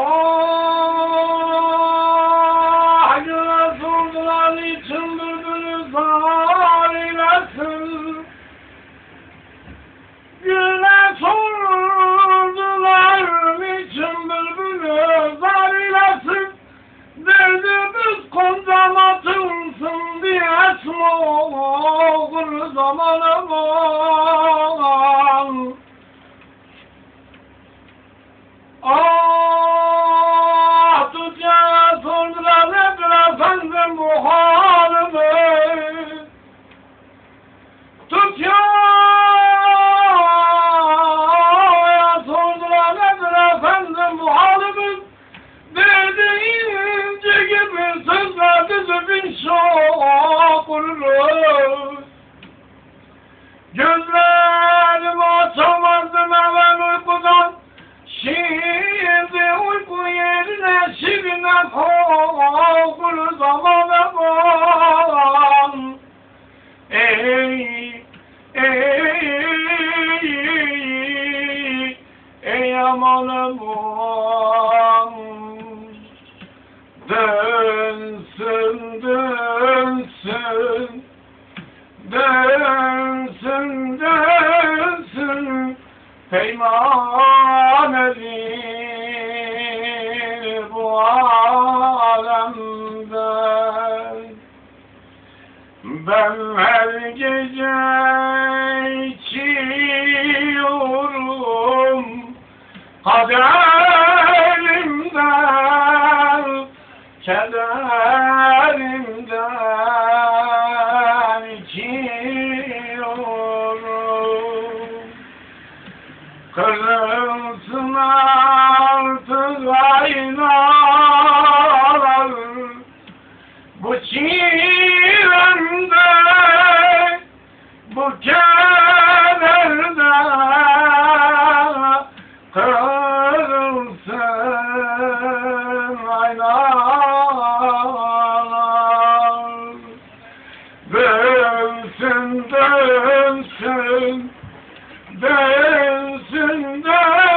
Oh! Şok vurur. Gözlerimi açamazdım evvel uykudan. Şimdi uyku yerine şirine kokulu zamana bak. Ey, ey, ey amanım Dönsün, Peyman edir bu alemden Ben her gece içiyorum Kaderimden, kederimden Kırılsın artık aynalar. Bu çilemde Bu kederde Kırılsın aynalar. Dönsün dönsün Dönsün dönsün Peygamber